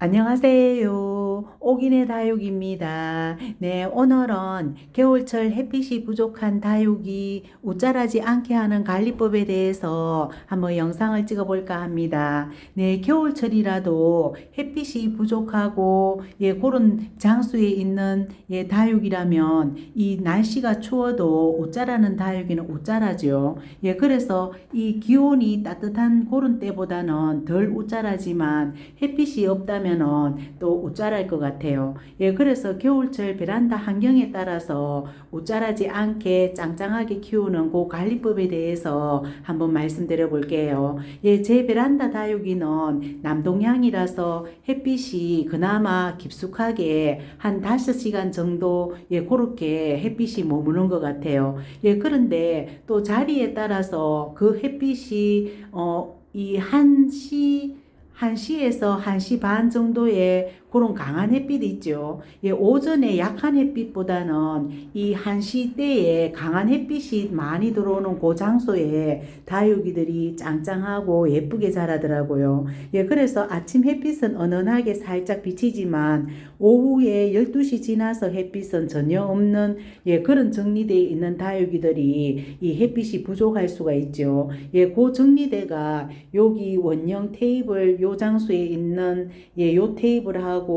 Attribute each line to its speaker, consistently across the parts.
Speaker 1: 안녕하세요. 옥인의 다육입니다. 네, 오늘은 겨울철 햇빛이 부족한 다육이 우짜라지 않게 하는 관리법에 대해서 한번 영상을 찍어 볼까 합니다. 네, 겨울철이라도 햇빛이 부족하고 예, 그런 장소에 있는 예, 다육이라면 이 날씨가 추워도 우짜라는 다육이는 우짜라죠. 예, 그래서 이 기온이 따뜻한 그런 때보다는 덜 우짜라지만 햇빛이 없다면은 또 우짜랄 것 같아요. 예, 그래서 겨울철 베란다 환경에 따라서 우짜라지 않게 짱짱하게 키우는 그 관리법에 대해서 한번 말씀드려 볼게요. 예, 제 베란다 다육이는 남동향이라서 햇빛이 그나마 깊숙하게 한 5시간 정도 예, 그렇게 햇빛이 머무는 것 같아요. 예, 그런데 또 자리에 따라서 그 햇빛이 어, 이 1시 1시에서 1시 반 정도의 그런 강한 햇빛이 있죠. 예, 오전에 약한 햇빛보다는 이 1시 때에 강한 햇빛이 많이 들어오는 그 장소에 다육이들이 짱짱하고 예쁘게 자라더라고요. 예, 그래서 아침 햇빛은 은은하게 살짝 비치지만 오후에 12시 지나서 햇빛은 전혀 없는 예, 그런 정리되어 있는 다육이들이 이 햇빛이 부족할 수가 있죠. 예, 그 정리대가 여기 원형 테이블 요 장소에 있는 예, 요 테이블하고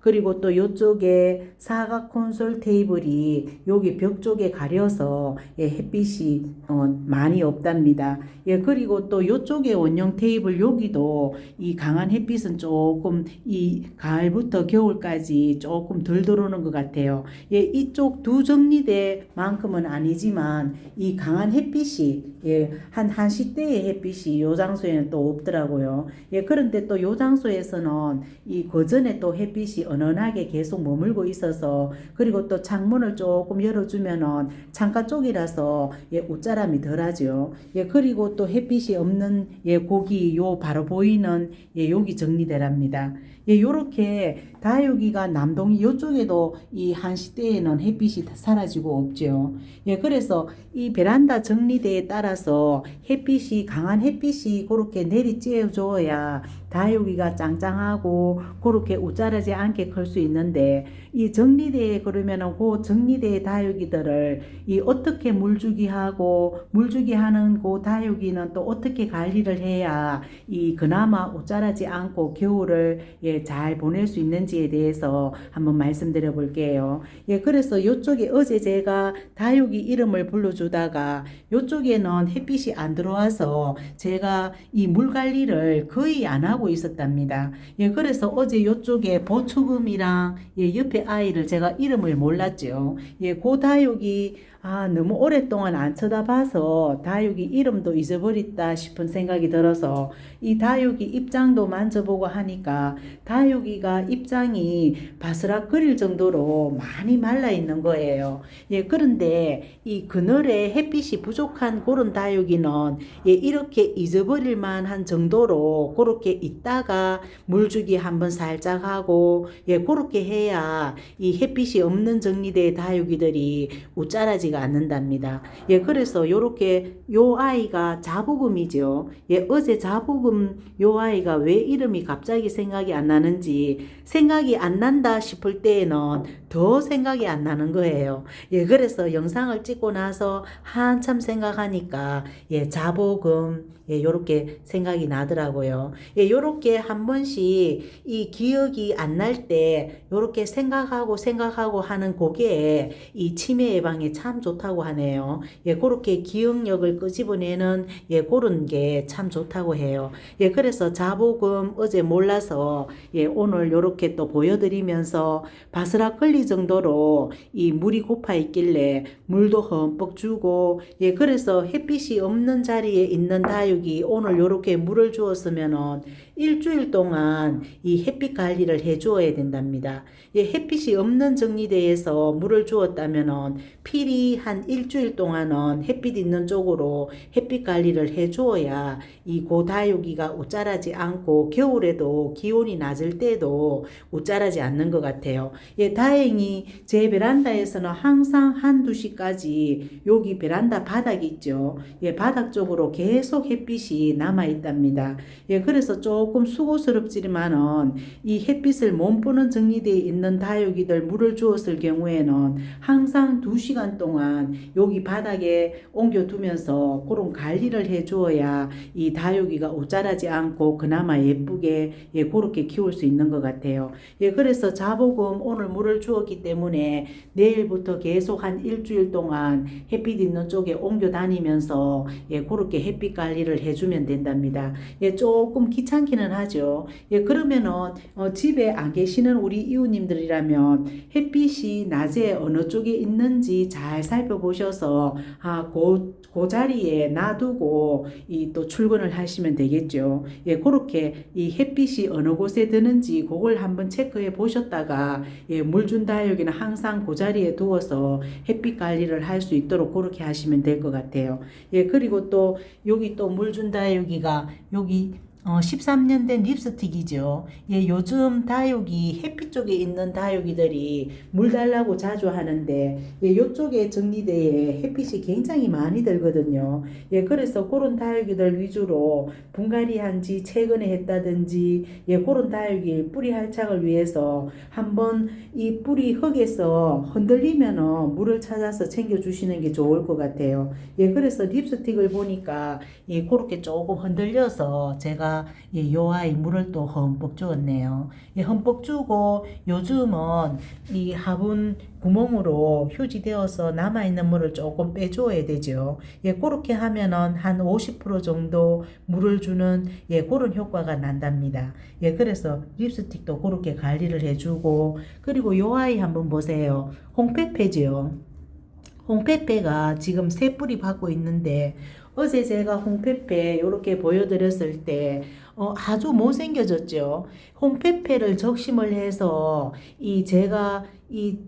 Speaker 1: 그리고 또 요쪽에 사각 콘솔 테이블이 여기 벽 쪽에 가려서 예, 햇빛이 어, 많이 없답니다. 예, 그리고 또 요쪽에 원형 테이블 여기도 이 강한 햇빛은 조금 이 가을부터 겨울까지 조금 덜 들어오는 것 같아요. 예, 이쪽 두 정리대만큼은 아니지만 이 강한 햇빛이 예, 한 1시 때의 햇빛이 요 장소에는 또 없더라고요. 예, 그런데 또 요 장소에서는 이 거전에 또 햇빛이 은은하게 계속 머물고 있어서 그리고 또 창문을 조금 열어주면은 창가 쪽이라서 예, 옷자람이 덜하죠. 예, 그리고 또 햇빛이 없는 예, 고기 요 바로 보이는 예, 여기 정리대랍니다. 예, 요렇게 다육이가 남동이 요쪽에도 이 한시 때에는 햇빛이 다 사라지고 없죠. 예, 그래서 이 베란다 정리대에 따라서 햇빛이 강한 햇빛이 그렇게 내리쬐어 줘야 다육이가 짱짱하고 그렇게 우짜르지 않게 클 수 있는데 이 정리대에 그러면은 그 정리대의 다육이들을 이 어떻게 물주기 하고 물주기 하는 그 다육이는 또 어떻게 관리를 해야 이 그나마 우짜르지 않고 겨울을 예, 잘 보낼 수 있는지에 대해서 한번 말씀드려 볼게요. 예, 그래서 요쪽에 어제 제가 다육이 이름을 불러주다가 요쪽에는 햇빛이 안 들어와서 제가 이 물 관리를 거의 안 하고 있었답니다. 예, 그래서 어제 요쪽에 보초금이랑 예, 옆에 아이를 제가 이름을 몰랐죠. 예, 그 다육이 아, 너무 오랫동안 안 쳐다봐서 다육이 이름도 잊어버렸다 싶은 생각이 들어서 이 다육이 입장도 만져보고 하니까 다육이가 입장이 바스락거릴 정도로 많이 말라 있는 거예요. 예, 그런데 이 그늘에 햇빛이 부족한 그런 다육이는 예, 이렇게 잊어버릴 만한 정도로 그렇게 있다가 물주기 한번 살짝 하고 예, 그렇게 해야 이 햇빛이 없는 정리대 다육이들이 우짜라지 지가 않는답니다. 예, 그래서 요렇게 요 아이가 자부금이죠. 예, 어제 자부금 요 아이가 왜 이름이 갑자기 생각이 안 나는지 생각이 안 난다 싶을 때에는 더 생각이 안 나는 거예요. 예, 그래서 영상을 찍고 나서 한참 생각하니까 예, 자부금 예, 요렇게 생각이 나더라고요. 예, 요렇게 한 번씩 이 기억이 안 날 때 요렇게 생각하고 생각하고 하는 고게 이 치매 예방에 참 좋다고 하네요. 예, 그렇게 기억력을 끄집어내는 예, 그런 게 참 좋다고 해요. 예, 그래서 자보금 어제 몰라서 예, 오늘 요렇게 또 보여드리면서 바스락 걸리 정도로 이 물이 고파 있길래 물도 흠뻑 주고 예, 그래서 햇빛이 없는 자리에 있는 다육이 오늘 요렇게 물을 주었으면은 일주일 동안 이 햇빛 관리를 해 주어야 된답니다. 예, 햇빛이 없는 정리대에서 물을 주었다면은 필히 한 일주일 동안은 햇빛 있는 쪽으로 햇빛 관리를 해 주어야 이 고다육이가 우짜라지 않고 겨울에도 기온이 낮을 때도 우짜라지 않는 것 같아요. 예, 다행히 제 베란다에서는 항상 한두 시까지 여기 베란다 바닥 있죠. 예, 바닥 쪽으로 계속 햇빛 햇빛이 남아 있답니다. 예, 그래서 조금 수고스럽지만은 이 햇빛을 몸부는 정리되어 있는 다육이들 물을 주었을 경우에는 항상 2시간 동안 여기 바닥에 옮겨두면서 그런 관리를 해 주어야 이 다육이가 옷자라지 않고 그나마 예쁘게 예, 그렇게 키울 수 있는 것 같아요. 예, 그래서 자복음 오늘 물을 주었기 때문에 내일부터 계속 한 일주일 동안 햇빛 있는 쪽에 옮겨 다니면서 예, 그렇게 햇빛 관리를 해주면 된답니다. 예, 조금 귀찮 기는 하죠. 예, 그러면은 어, 집에 안 계시는 우리 이웃님들이라면 햇빛이 낮에 어느 쪽에 있는지 잘 살펴보셔서 아, 그, 그 자리에 놔두고 이 또 출근을 하시면 되겠죠. 예, 그렇게 이 햇빛이 어느 곳에 드는지 그걸 한번 체크해 보셨다가 예, 물준 다육이는 항상 그 자리에 두어서 햇빛 관리를 할 수 있도록 그렇게 하시면 될 것 같아요. 예, 그리고 또 여기 또 물준 다육이가 여기 어, 13년 된 립스틱이죠. 예, 요즘 다육이 햇빛 쪽에 있는 다육이들이 물 달라고 자주 하는데 예, 요쪽에 정리대에 햇빛이 굉장히 많이 들거든요. 예, 그래서 그런 다육이들 위주로 분갈이 한지 최근에 했다든지 예, 그런 다육이 뿌리 할착을 위해서 한번 이 뿌리 흙에서 흔들리면은 물을 찾아서 챙겨 주시는 게 좋을 것 같아요. 예, 그래서 립스틱을 보니까 예, 그렇게 조금 흔들려서 제가 예, 요 아이 물을 또 흠뻑 주었네요. 예, 흠뻑 주고 요즘은 이 화분 구멍으로 휴지되어서 남아있는 물을 조금 빼줘야 되죠. 예, 그렇게 하면은 한 50% 정도 물을 주는 예, 그런 효과가 난답니다. 예, 그래서 립스틱도 그렇게 관리를 해주고 그리고 요 아이 한번 보세요. 홍페페지요. 홍페페가 지금 새 뿌리 받고 있는데 어제 제가 홍페페 이렇게 보여드렸을 때 어, 아주 못생겨졌죠. 홍페페를 적심을 해서 이 제가 이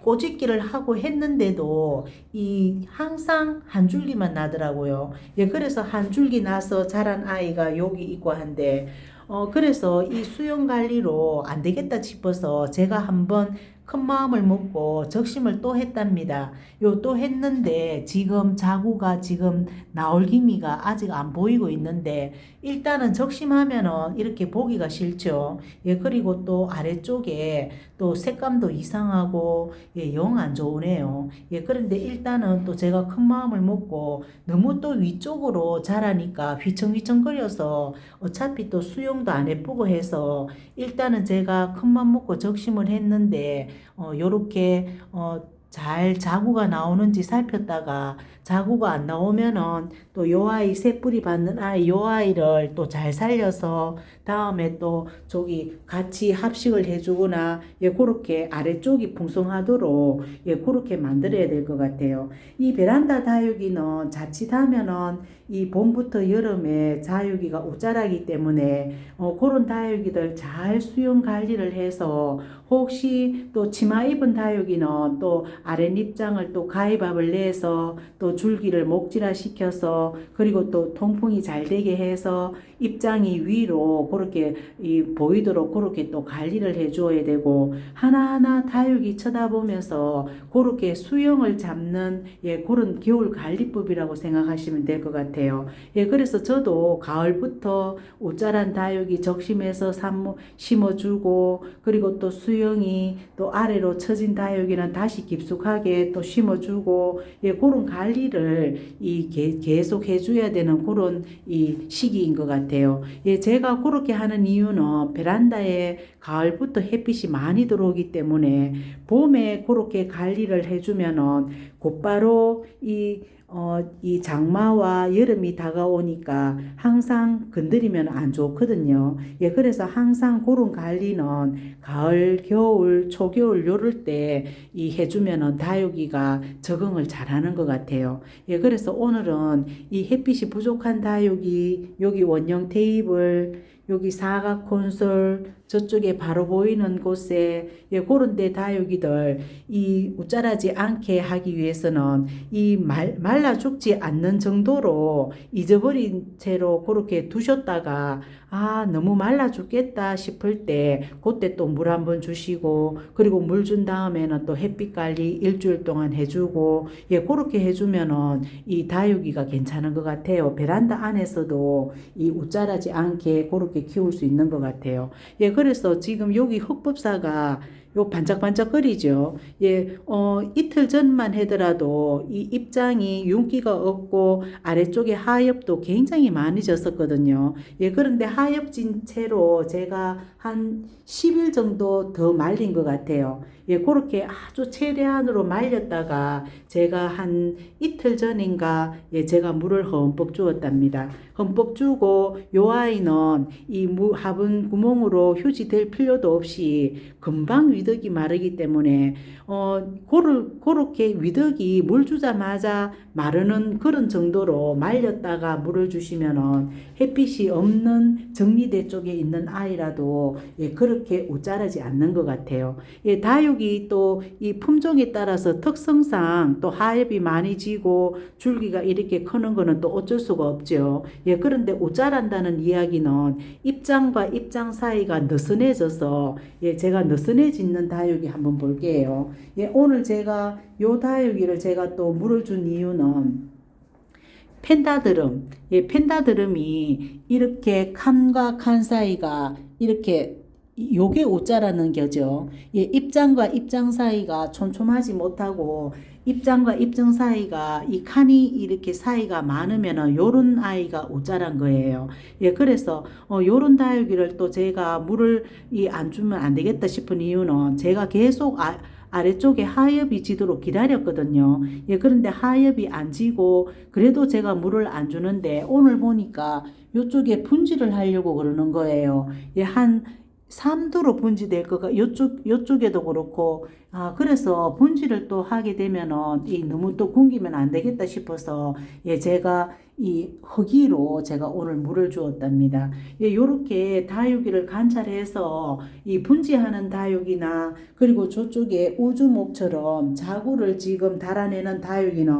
Speaker 1: 꼬집기를 하고 했는데도 이 항상 한 줄기만 나더라고요. 예, 그래서 한 줄기 나서 자란 아이가 여기 있고 한데 어, 그래서 이 수영 관리로 안 되겠다 싶어서 제가 한번 큰 마음을 먹고 적심을 또 했답니다. 요 또 했는데 지금 자구가 지금 나올 기미가 아직 안 보이고 있는데 일단은 적심하면은 이렇게 보기가 싫죠. 예, 그리고 또 아래쪽에 또 색감도 이상하고 예, 영 안 좋으네요. 예, 그런데 일단은 또 제가 큰 마음을 먹고 너무 또 위쪽으로 자라니까 휘청휘청거려서 어차피 또 수영도 안 예쁘고 해서 일단은 제가 큰 맘 먹고 적심을 했는데 어 요렇게 어 잘 자구가 나오는지 살폈다가 자구가 안 나오면은 또 요 아이 새 뿌리 받는 아이 요 아이를 또 잘 살려서 다음에 또 저기 같이 합식을 해주거나 예 그렇게 아래쪽이 풍성하도록 예 그렇게 만들어야 될 것 같아요. 이 베란다 다육이는 자칫하면은 이 봄부터 여름에 자육이가 옷자라기 때문에 어 그런 다육이들 잘 수영 관리를 해서 혹시 또 치마 입은 다육이는 또 아랫 입장을 또 가위밥을 내서 또 줄기를 목질화 시켜서 그리고 또 통풍이 잘 되게 해서 입장이 위로 그렇게 이 보이도록 그렇게 또 관리를 해 주어야 되고 하나하나 다육이 쳐다보면서 그렇게 수영을 잡는 예 그런 겨울 관리법이라고 생각하시면 될 것 같아요. 예 그래서 저도 가을부터 옷자란 다육이 적심해서 삼 심어 주고 그리고 또 수영이 또 아래로 처진 다육이는 다시 깊숙하게 또 심어 주고 예 그런 관리 를이 개- 계속 해줘야 되는 그런 이 시기인 것 같아요. 예 제가 그렇게 하는 이유는 베란다에 가을부터 햇빛이 많이 들어오기 때문에 봄에 그렇게 관리를 해주면은 곧바로 이 어, 이 장마와 여름이 다가오니까 항상 건드리면 안 좋거든요. 예, 그래서 항상 그런 관리는 가을, 겨울, 초겨울 요럴 때 이 해주면은 다육이가 적응을 잘하는 것 같아요. 예, 그래서 오늘은 이 햇빛이 부족한 다육이 여기 원형 테이블 여기 사각 콘솔 저쪽에 바로 보이는 곳에 예, 그런 데 다육이들 이 웃자라지 않게 하기 위해서는 이 말, 말라 죽지 않는 정도로 잊어버린 채로 그렇게 두셨다가 아, 너무 말라 죽겠다 싶을 때, 그때 또 물 한 번 주시고, 그리고 물 준 다음에는 또 햇빛 관리 일주일 동안 해주고, 예, 그렇게 해주면은 이 다육이가 괜찮은 것 같아요. 베란다 안에서도 이 웃자라지 않게 그렇게 키울 수 있는 것 같아요. 예, 그래서 지금 여기 흑법사가 요 반짝반짝거리죠. 예, 어, 이틀 전만 하더라도 이 입장이 윤기가 없고 아래쪽에 하엽도 굉장히 많이 졌었거든요. 예, 그런데 하엽진 채로 제가 한 10일 정도 더 말린 것 같아요. 예, 그렇게 아주 최대한으로 말렸다가 제가 한 이틀 전인가 예, 제가 물을 흠뻑 주었답니다. 흠뻑 주고 요 아이는 이 무, 화분 구멍으로 휴지될 필요도 없이 금방 위덕이 마르기 때문에 어 고를 그렇게 위덕이 물 주자마자 마르는 그런 정도로 말렸다가 물을 주시면은 햇빛이 없는 정리대 쪽에 있는 아이라도 예, 그렇게 옷자라지 않는 것 같아요. 예, 다육이 또 이 품종에 따라서 특성상 또 하엽이 많이 지고 줄기가 이렇게 크는 거는 또 어쩔 수가 없죠. 예, 그런데 옷자란다는 이야기는 입장과 입장 사이가 느슨해져서 예, 제가 느슨해지는 다육이 한번 볼게요. 예, 오늘 제가 요 다육이를 제가 또 물을 준 이유는 펜다드름, 예, 펜다드름이 이렇게 칸과 칸 사이가 이렇게 요게 옷자라는 거죠. 예, 입장과 입장 사이가 촘촘하지 못하고 입장과 입장 사이가 이 칸이 이렇게 사이가 많으면은 요런 아이가 옷자란 거예요. 예, 그래서 어 요런 다육이를 또 제가 물을 이 안 주면 안 되겠다 싶은 이유는 제가 계속 아, 아래쪽에 하엽이 지도록 기다렸거든요. 예, 그런데 하엽이 안 지고 그래도 제가 물을 안 주는데 오늘 보니까 요쪽에 분지를 하려고 그러는 거예요. 예, 한 3도로 분지될 거가 요쪽 요쪽에도 그렇고 아 그래서 분지를 또 하게 되면은 이 너무 또 굶기면 안 되겠다 싶어서 예 제가 이 허기로 제가 오늘 물을 주었답니다. 예 요렇게 다육이를 관찰해서 이 분지하는 다육이나 그리고 저쪽에 우주목처럼 자구를 지금 달아내는 다육이는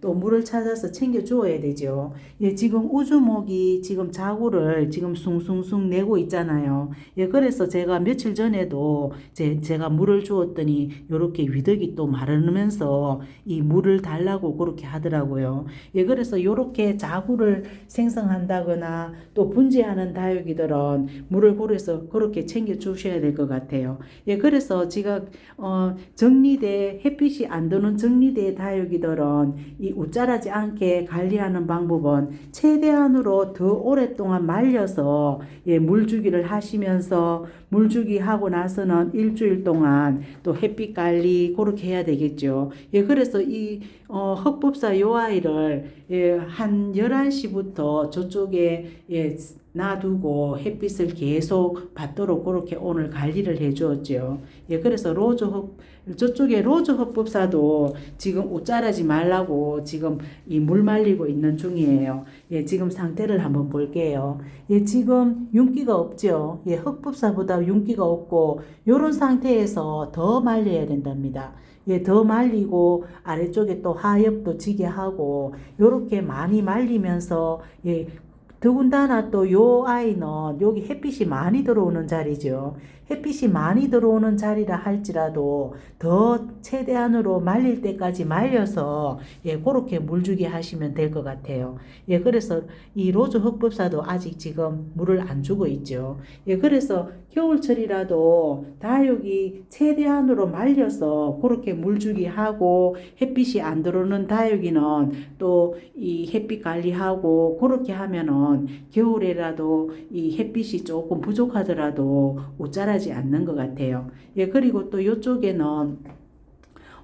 Speaker 1: 또 물을 찾아서 챙겨 주어야 되죠. 예 지금 우주목이 지금 자구를 지금 숭숭숭 내고 있잖아요. 예 그래서 제가 며칠 전에도 제, 제가 물을 주었더니 요렇게 위덕이 또 마르면서 이 물을 달라고 그렇게 하더라고요. 예, 그래서 요렇게 자구를 생성한다거나 또 분지하는 다육이들은 물을 고려서 그렇게 챙겨 주셔야 될 것 같아요. 예, 그래서 제가 어, 정리대 햇빛이 안 드는 정리대 다육이들은 이 웃자라지 않게 관리하는 방법은 최대한으로 더 오랫동안 말려서 예, 물 주기를 하시면서 물주기 하고 나서는 일주일 동안 또 햇빛 관리 그렇게 해야 되겠죠. 예, 그래서 이 어, 흑법사 요 아이를 예, 한 11시부터 저쪽에 예, 놔두고 햇빛을 계속 받도록 그렇게 오늘 관리를 해 주었죠. 예, 그래서 로즈 흑, 저쪽에 로즈 흑법사도 지금 옷자라지 말라고 지금 이 물 말리고 있는 중이에요. 예, 지금 상태를 한번 볼게요. 예, 지금 윤기가 없죠. 예, 흑법사보다 윤기가 없고 요런 상태에서 더 말려야 된답니다. 예, 더 말리고 아래쪽에 또 하엽도 지게 하고 요렇게 많이 말리면서 예, 더군다나 또 요 아이는 여기 햇빛이 많이 들어오는 자리죠. 햇빛이 많이 들어오는 자리라 할지라도 더 최대한으로 말릴 때까지 말려서 예, 그렇게 물주기 하시면 될 것 같아요. 예, 그래서 이 로즈 흑법사도 아직 지금 물을 안 주고 있죠. 예, 그래서 겨울철이라도 다육이 최대한으로 말려서 그렇게 물 주기 하고 햇빛이 안 들어오는 다육이는 또 이 햇빛 관리하고 그렇게 하면은 겨울에라도 이 햇빛이 조금 부족하더라도 옷자라 지 않는 것 같아요. 예, 그리고 또 이쪽에는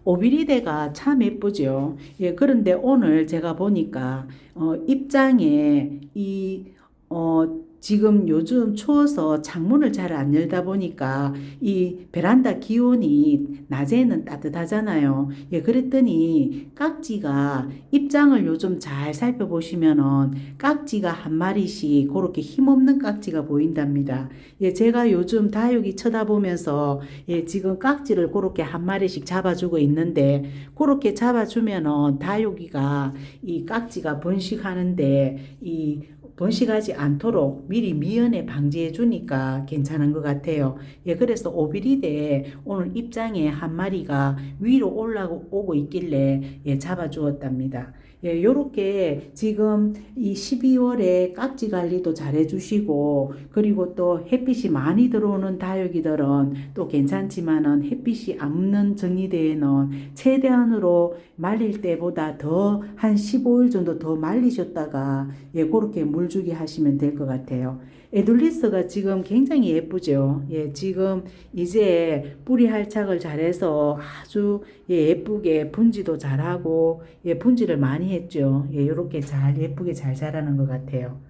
Speaker 1: 오비리데가 참 예쁘죠. 예, 그런데 오늘 제가 보니까 어, 입장에 이 어, 지금 요즘 추워서 창문을 잘 안 열다 보니까 이 베란다 기온이 낮에는 따뜻하잖아요. 예, 그랬더니 깍지가 입장을 요즘 잘 살펴보시면은 깍지가 한 마리씩 그렇게 힘없는 깍지가 보인답니다. 예, 제가 요즘 다육이 쳐다보면서 예, 지금 깍지를 그렇게 한 마리씩 잡아주고 있는데 그렇게 잡아주면은 다육이가 이 깍지가 번식하는데 이 번식하지 않도록 미리 미연에 방지해 주니까 괜찮은 것 같아요. 예, 그래서 오비리데 오늘 입장에 한 마리가 위로 올라오고 있길래 예, 잡아 주었답니다. 예, 요렇게 지금 이 12월에 깍지 관리도 잘 해주시고, 그리고 또 햇빛이 많이 들어오는 다육이들은 또 괜찮지만은 햇빛이 없는 정리대에는 최대한으로 말릴 때보다 더 한 15일 정도 더 말리셨다가 예, 그렇게 물주기 하시면 될 것 같아요. 에둘리스가 지금 굉장히 예쁘죠. 예, 지금 이제 뿌리 할착을 잘해서 아주 예, 예쁘게 분지도 잘하고 예, 분지를 많이 했죠. 예, 요렇게 잘 예쁘게 잘 자라는 것 같아요.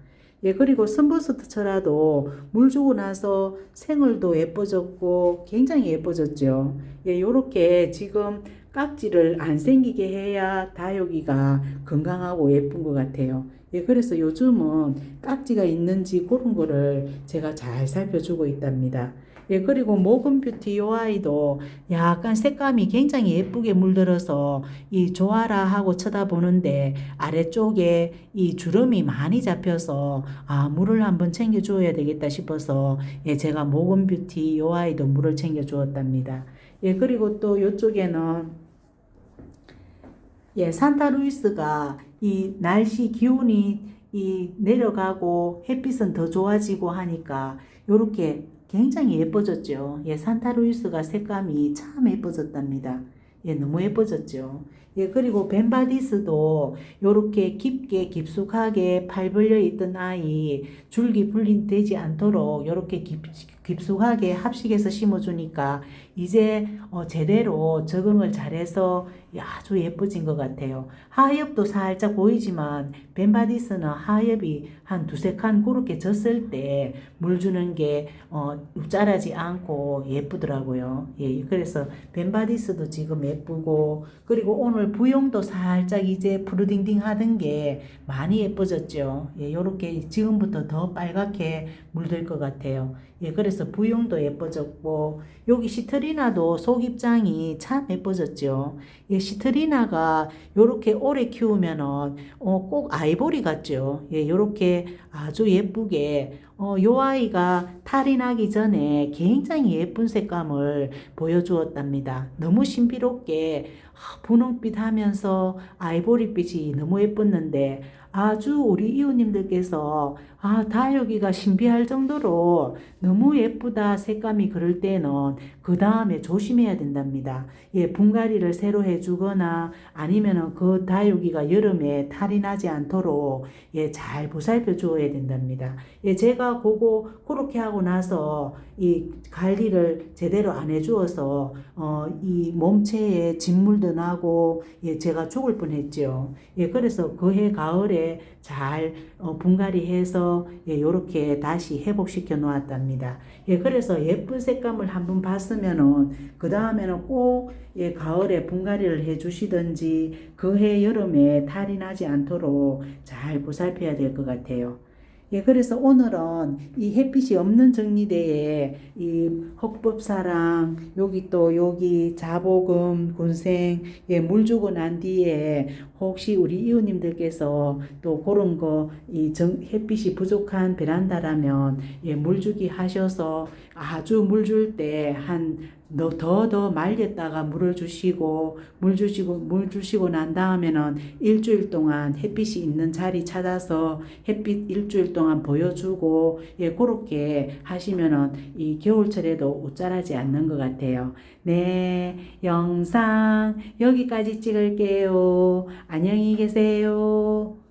Speaker 1: 예, 그리고 선버스트처라도 물 주고 나서 생얼도 예뻐졌고 굉장히 예뻐졌죠. 예, 요렇게 지금 깍지를 안 생기게 해야 다육이가 건강하고 예쁜 것 같아요. 예, 그래서 요즘은 깍지가 있는지 그런 거를 제가 잘 살펴주고 있답니다. 예, 그리고 모금 뷰티 요 아이도 약간 색감이 굉장히 예쁘게 물들어서 이 좋아라 하고 쳐다보는데 아래쪽에 이 주름이 많이 잡혀서 아, 물을 한번 챙겨줘야 되겠다 싶어서 예, 제가 모금 뷰티 요 아이도 물을 챙겨주었답니다. 예, 그리고 또 요쪽에는 예, 산타루이스가 이 날씨 기온이 이 내려가고 햇빛은 더 좋아지고 하니까 요렇게 굉장히 예뻐졌죠. 예, 산타루이스가 색감이 참 예뻐졌답니다. 예, 너무 예뻐졌죠. 예, 그리고 벤바디스도 요렇게 깊게 깊숙하게 팔 벌려 있던 아이 줄기 분리되지 않도록 요렇게 깊, 깊숙하게 합식해서 심어주니까 이제 어, 제대로 적응을 잘해서 아주 예뻐진 것 같아요. 하엽도 살짝 보이지만 벤바디스는 하엽이 한 두세 칸 그렇게 졌을 때 물 주는 게 어, 자라지 않고 예쁘더라고요. 예, 그래서 벤바디스도 지금 예쁘고 그리고 오늘 부용도 살짝 이제 푸르딩딩 하던 게 많이 예뻐졌죠. 예, 요렇게 지금부터 더 빨갛게 물들 것 같아요. 예, 그래서 부용도 예뻐졌고 여기 시트리나도 속 입장이 참 예뻐졌죠. 예, 시트리나가 요렇게 오래 키우면은 어, 꼭 아이보리 같죠. 예, 요렇게 아주 예쁘게 어, 요 아이가 탈이 나기 전에 굉장히 예쁜 색감을 보여주었답니다. 너무 신비롭게 아, 분홍빛 하면서 아이보리빛이 너무 예뻤는데 아주 우리 이웃님들께서 아, 다육이가 신비할 정도로 너무 예쁘다 색감이 그럴 때는 그 다음에 조심해야 된답니다. 예, 분갈이를 새로 해주거나 아니면은 그 다육이가 여름에 탈이 나지 않도록 예, 잘 보살펴 주어야 된답니다. 예, 제가 그거 그렇게 하고 나서 이 관리를 제대로 안 해주어서 어, 이 몸체에 진물도 나고 예, 제가 죽을 뻔했죠. 예, 그래서 그해 가을에 잘 어, 분갈이해서 예, 요렇게 다시 회복시켜 놓았답니다. 예, 그래서 예쁜 색감을 한번 봤으면은 그 다음에는 꼭 예, 가을에 분갈이를 해 주시든지 그해 여름에 탈이 나지 않도록 잘 보살펴야 될 것 같아요. 예, 그래서 오늘은 이 햇빛이 없는 정리대에 이 흑법사랑 여기 또 여기 자보금 군생 예, 물 주고 난 뒤에 혹시 우리 이웃님들께서 또 그런 거이 햇빛이 부족한 베란다라면 예, 물 주기 하셔서 아주 물 줄 때한더더 말렸다가 물을 주시고 물 주시고 물 주시고 난 다음에는 일주일 동안 햇빛이 있는 자리 찾아서 햇빛 일주일 동안 보여주고 예 그렇게 하시면은 이 겨울철에도 옷자라지 않는 것 같아요. 네 영상 여기까지 찍을게요. 안녕히 계세요.